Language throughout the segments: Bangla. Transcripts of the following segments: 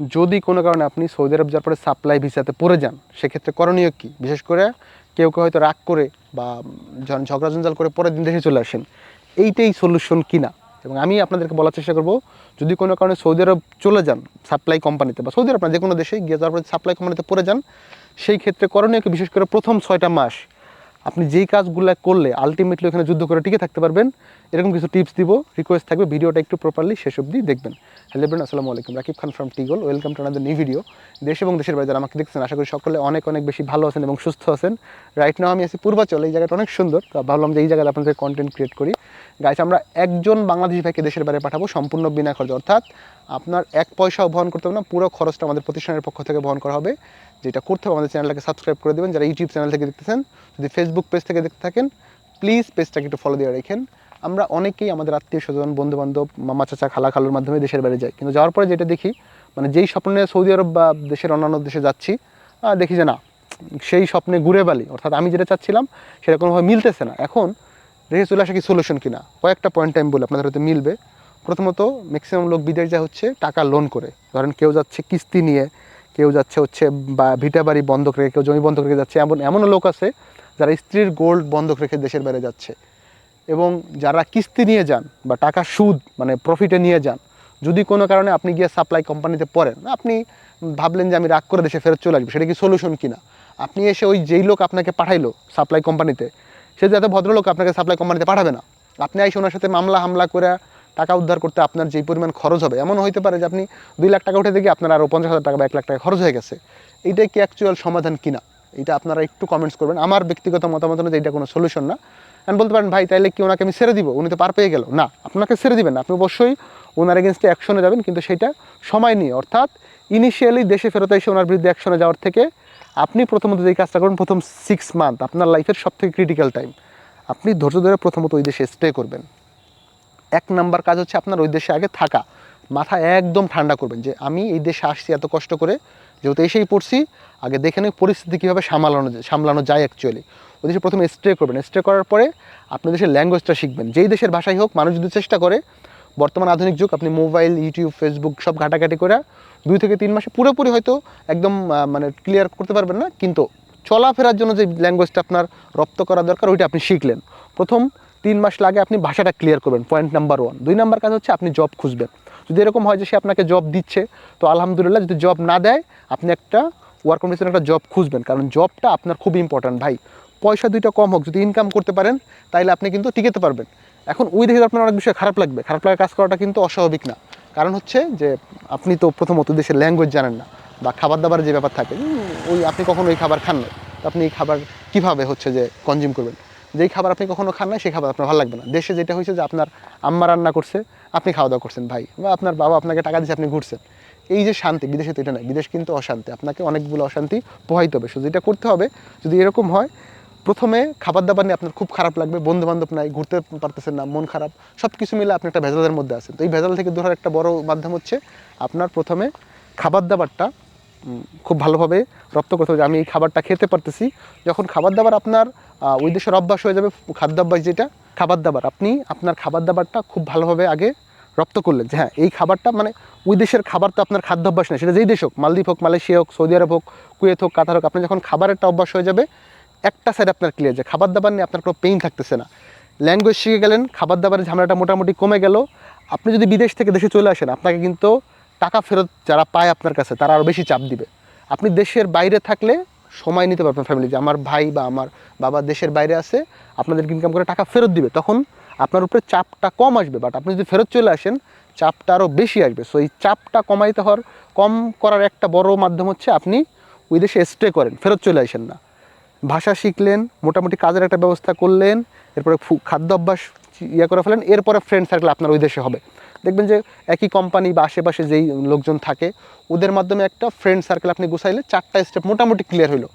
যদি কোনো কারণে আপনি সৌদি আরব যাওয়ার পরে সাপ্লাই ভিসাতে পড়ে যান, সেক্ষেত্রে করণীয় কী? বিশেষ করে কেউ কেউ হয়তো রাগ করে বা ঝগড়া জঞ্জাল করে পরের দিন দেশে চলে আসেন। এইটাই সলিউশন কিনা? এবং আমি আপনাদেরকে বলার চেষ্টা করব, যদি কোনো কারণে সৌদি আরব চলে যান সাপ্লাই কোম্পানিতে বা সৌদি আরব না যে কোনো দেশে গিয়ে যাওয়ার পরে সাপ্লাই কোম্পানিতে পড়ে যান, সেই ক্ষেত্রে করণীয় কি? বিশেষ করে প্রথম ছয়টা মাস আপনি যেই কাজগুলো করলে আলটিমেটলি ওখানে যুদ্ধ করে টিকে থাকতে পারবেন। এরকম কিছু টিপস দিব রিকোয়েস্ট থাকবে, ভিডিওটা একটু প্রপারলি শেষ অবধি দেখবেন। হ্যালো ব্রেন আসসালামু আলাইকুম। Rakib Khan from টিগল welcome to another new video দেশ এবং দেশের বাইরে যারা আমাকে দেখছেন আশা করি সকলে অনেক অনেক বেশি ভালো আছেন এবং সুস্থ আছেন। রাইট নাও আমি আছি পূর্বাচল, এই জায়গাটা অনেক সুন্দর। তো ভাবলাম যে এই জায়গায় আপনাদের কন্টেন্ট ক্রিয়েট করি। গাইস আমরা একজন বাংলাদেশি ভাইকে দেশের বাইরে পাঠাবো সম্পূর্ণ বিনা খরচ। অর্থাৎ আপনার এক পয়সাও বহন করতে হবে না, পুরো খরচটা আমাদের প্রতিষ্ঠানের পক্ষ থেকে বহন করা হবে। যেটা করতে হবে, আমাদের চ্যানেলটাকে সাবস্ক্রাইব করে দেবেন। যারা ইউটিউব চ্যানেল থেকে দেখতেছেন, যদি ফেসবুক পেজ থেকে দেখতে থাকেন প্লিজ পেজটাকে একটু ফলো দিয়ে রাখেন। আমরা অনেকেই আমাদের আত্মীয় স্বজন বন্ধু বান্ধব মামা চাচা, খালা খালুর মাধ্যমে দেশের বাইরে যাই। কিন্তু যাওয়ার পরে যেটা দেখি মানে যেই স্বপ্নে সৌদি আরব বা দেশের অন্যান্য দেশে যাচ্ছি দেখি যে না, সেই স্বপ্নে ঘুরে বালি অর্থাৎ আমি যেটা চাচ্ছিলাম সেটা কোনোভাবে মিলতেছে না। এখন দেখে চলে আসা কি সলিউশন কিনা? কয়েকটা পয়েন্ট আমি বলি, আপনাদের হয়তো মিলবে। প্রথমত ম্যাক্সিমাম লোক বিদেশ যা হচ্ছে টাকা লোন করে। ধরেন কেউ যাচ্ছে কিস্তি নিয়ে, কেউ যাচ্ছে হচ্ছে বা ভিটা বাড়ি বন্ধক রেখে, কেউ জমি বন্ধক রেখে যাচ্ছে। এমন, এমনও লোক আছে যারা স্ত্রীর গোল্ড বন্ধক রেখে দেশের বাইরে যাচ্ছে। এবং যারা কিস্তি নিয়ে যান বা টাকা সুদ মানে প্রফিটে নিয়ে যান, যদি কোনো কারণে আপনি গিয়ে সাপ্লাই কোম্পানিতে পড়েন, আপনি ভাবলেন যে আমি রাগ করে দেশে ফেরত চলে আসব, সেটা কি সলিউশন কিনা? আপনি এসে ওই যেই লোক আপনাকে পাঠাইলো সাপ্লাই কোম্পানিতে সে যাতে ভদ্রলোক আপনাকে সাপ্লাই কোম্পানিতে পাঠাবে না। আপনি আইসে ওনার সাথে মামলা হামলা করে টাকা উদ্ধার করতে আপনার যেই পরিমাণ খরচ হবে, এমন হইতে পারে যে আপনি দুই লাখ টাকা উঠে দেখি আপনার আরও পঞ্চাশ হাজার টাকা বা এক লাখ টাকা খরচ হয়ে গেছে। এইটাই কি অ্যাকচুয়াল সমাধান কিনা? এটা আপনারা একটু কমেন্টস করবেন। আমার ব্যক্তিগত মতামত অনুযায়ী এটা কোনো সলিউশন না। আমি বলতে পারেন, ভাই, তাইলে কি ওনাকে আমি ছেড়ে দিব? উনি তো পার পেয়ে গেল। না, আপনাকে ছেড়ে দিবেন আপনি অবশ্যই ওনার এগেনস্টে অ্যাকশনে যাবেন, কিন্তু সেটা সময় নিয়ে। অর্থাৎ ইনিশিয়ালি দেশে ফেরত এসে ওনার বিরুদ্ধে অ্যাকশনে যাওয়ার থেকে আপনি প্রথমত যেই কাজটা করুন প্রথম সিক্স মান্থ আপনার লাইফের সব থেকে ক্রিটিক্যাল টাইম আপনি ধৈর্য ধরে প্রথমত ওই দেশে স্টে করবেন। এক নাম্বার কাজ হচ্ছে আপনার ওই দেশে আগে থাকা। মাথা একদম ঠান্ডা করবেন যে, আমি এই দেশে আসছি এত কষ্ট করে যেহেতু এসেই পড়ছি, আগে দেখে নিই পরিস্থিতি কীভাবে সামলানো সামলানো যায় অ্যাকচুয়ালি ওই দেশে প্রথমে স্টে করবেন। স্টে করার পরে আপনি দেশের ল্যাঙ্গুয়েজটা শিখবেন। যেই দেশের ভাষাই হোক, মানুষ যদি চেষ্টা করে, বর্তমান আধুনিক যুগ, আপনি মোবাইল ইউটিউব ফেসবুক সব ঘাটাঘাটি করে দুই থেকে তিন মাসে পুরোপুরি হয়তো একদম মানে ক্লিয়ার করতে পারবেন না, কিন্তু চলাফেরার জন্য যে ল্যাঙ্গুয়েজটা আপনার রপ্ত করা দরকার, ওইটা আপনি শিখলেন। প্রথম তিন মাস লাগে আপনি ভাষাটা ক্লিয়ার করবেন পয়েন্ট নাম্বার ওয়ান দুই নাম্বার কাজ হচ্ছে আপনি জব খুঁজবেন। যদি এরকম হয় যে সে আপনাকে জব দিচ্ছে, তো আলহামদুলিল্লাহ যদি জব না দেয়, আপনি একটা ওয়ার্ক কন্ডিশনে একটা জব খুঁজবেন। কারণ জবটা আপনার খুব ইম্পর্ট্যান্ট ভাই। পয়সা দুইটা কম হোক, যদি ইনকাম করতে পারেন তাহলে আপনি কিন্তু টিকেতে পারবেন। এখন ওই দেখে আপনার অনেক বিষয় খারাপ লাগবে। খারাপ লাগা কাজ করাটা কিন্তু অস্বাভাবিক না। কারণ হচ্ছে যে, আপনি তো প্রথমত দেশের ল্যাঙ্গুয়েজ জানেন না বা খাবার দাবারের যে ব্যাপার থাকে ওই আপনি কখনো ওই খাবার খান না। আপনি এই খাবার কীভাবে হচ্ছে যে কনজিউম করবেন? যেই খাবার আপনি কখনো খান না সেই খাবার আপনার ভালো লাগবে না। দেশে যেটা হয়েছে যে আপনার আম্মা রান্না করছে, আপনি খাওয়া দাওয়া করছেন, ভাই। বা আপনার বাবা আপনাকে টাকা দিচ্ছে আপনি ঘুরছেন। এই যে শান্তি, বিদেশে তো এটা নয় বিদেশ কিন্তু অশান্তি। আপনাকে অনেকগুলো অশান্তি পোহাইতে হবে। শুধু এটা করতে হবে, যদি এরকম হয়, প্রথমে খাবার দাবার নিয়ে আপনার খুব খারাপ লাগবে বন্ধু বান্ধব নাই, ঘুরতে পারতেছেন না, মন খারাপ সব কিছু মিলে আপনি একটা ভেজালের মধ্যে আছেন। তো এই ভেজাল থেকে দূর একটা বড় মাধ্যম হচ্ছে, আপনার প্রথমে খাবার দাবারটা খুব ভালোভাবে রপ্ত করতে হবে আমি এই খাবারটা খেতে পারতেছি। যখন খাবার দাবার আপনার ওই দেশের অভ্যাস হয়ে যাবে, খাদ্যাভ্যাস যেটা, খাবার দাবার, আপনি আপনার খাবার দাবারটা খুব ভালোভাবে আগে রপ্ত করলেন যে হ্যাঁ এই খাবারটা মানে ওই দেশের খাবার তো আপনার খাদ্যাভ্যাস নেই, সেটা যেই দেশ হোক, মালদ্বীপ হোক, মালয়েশিয়া হোক, সৌদি আরব হোক, কুয়েত হোক, কাতার হোক, আপনি যখন খাবারের একটা অভ্যাস হয়ে যাবে, একটা সাইড আপনার ক্লিয়ার যে খাবার দাবার নিয়ে আপনার কোনো পেইন থাকতেছে না। ল্যাঙ্গুয়েজ শিখে গেলেন, খাবার দাবারের ঝামেলাটা মোটামুটি কমে গেল। আপনি যদি বিদেশ থেকে দেশে চলে আসেন, আপনাকে কিন্তু টাকা ফেরত যারা পায় আপনার কাছে, তারা আরও বেশি চাপ দিবে। আপনি দেশের বাইরে থাকলে সময় নিতে পারবেন ফ্যামিলি যে আমার ভাই বা আমার বাবা দেশের বাইরে আছে আপনাদের ইনকাম করে টাকা ফেরত দিবে, তখন আপনার উপরে চাপটা কম আসবে। বাট আপনি যদি ফেরত চলে আসেন, চাপটা আরও বেশি আসবে। সো এই চাপটা কমাইতে হওয়ার, কম করার একটা বড় মাধ্যম হচ্ছে আপনি ওই দেশে স্টে করেন, ফেরত চলে আসেন না। ভাষা শিখলেন, মোটামুটি কাজের একটা ব্যবস্থা করলেন, এরপরে খাদ্য অভ্যাস ইয়ে করে ফেলেন, এরপরে ফ্রেন্ড সার্কেল আপনার ওই দেশে হবে। দেখবেন যে একই কোম্পানি বা আশেপাশে যেই লোকজন থাকে, ওদের মাধ্যমে একটা ফ্রেন্ড সার্কেল আপনি গুছাইলে চারটা স্টেপ মোটামুটি ক্লিয়ার হলো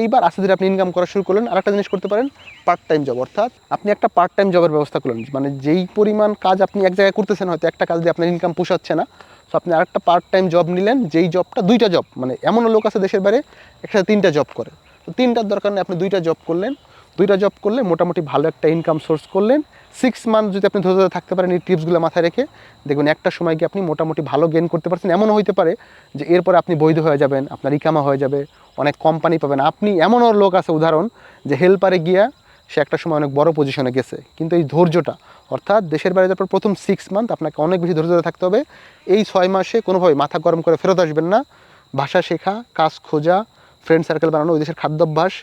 এইবার আস্তে ধীরে আপনি ইনকাম করা শুরু করলেন আর একটা জিনিস করতে পারেন পার্ট টাইম জব অর্থাৎ আপনি একটা পার্ট টাইম জবের ব্যবস্থা করলেন। মানে যেই পরিমাণ কাজ আপনি এক জায়গায় করতেছেন হয়তো একটা কাজ দিয়ে আপনার ইনকাম পোষাচ্ছে না সো আপনি আরেকটা পার্ট টাইম জব নিলেন, যেই জবটা দুইটা জব মানে এমনও লোক আছে দেশের বাইরে, একসাথে তিনটা জব করে। তো তিনটার দরকার নেই, আপনি দুইটা জব করলেন দুইটা জব করলে মোটামুটি ভালো একটা ইনকাম সোর্স করলেন। সিক্স মান্থ যদি আপনি ধরে ধরে থাকতে পারেন এই টিপসগুলো মাথায় রেখে, দেখবেন একটা সময় গিয়ে আপনি মোটামুটি ভালো গেন করতে পারছেন। এমনও হইতে পারে যে এরপরে আপনি বৈধ হয়ে যাবেন, আপনার ইকামা হয়ে যাবে, অনেক কোম্পানি পাবেন। আপনি এমনও লোক আছে, উদাহরণ, যে হেল্পারে গিয়া সে একটা সময় অনেক বড় পজিশনে গেছে। কিন্তু এই ধৈর্যটা, অর্থাৎ দেশের বাইরে যাওয়ার পর প্রথম সিক্স মান্থ আপনাকে অনেক বেশি ধৈর্য ধরে থাকতে হবে। এই ছয় মাসে কোনোভাবে মাথা গরম করে ফেরত আসবেন না। ভাষা শেখা, কাজ খোঁজা ফ্রেন্ড সার্কেল বানানো, ওই দেশের খাদ্যাভ্যাস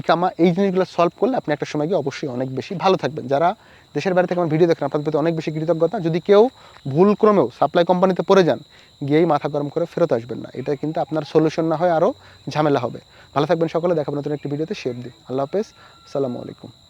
ইকামা এই জিনিসগুলো সলভ করলে আপনি একটা সময় গিয়ে অবশ্যই অনেক বেশি ভালো থাকবেন। যারা দেশের বাইরে থেকে আমার ভিডিও দেখেন, আপনাদের প্রতি অনেক বেশি কৃতজ্ঞতা। যদি কেউ ভুল ক্রমেও সাপ্লাই কোম্পানিতে পড়ে যান, গিয়েই মাথা গরম করে ফেরত আসবেন না। এটা কিন্তু আপনার সলিউশন না হয় আরও ঝামেলা হবে। ভালো থাকবেন সকলে দেখাবেন নতুন একটি ভিডিওতে শেপ দিই আল্লাহ হাফেজ। আসসালামু আলাইকুম।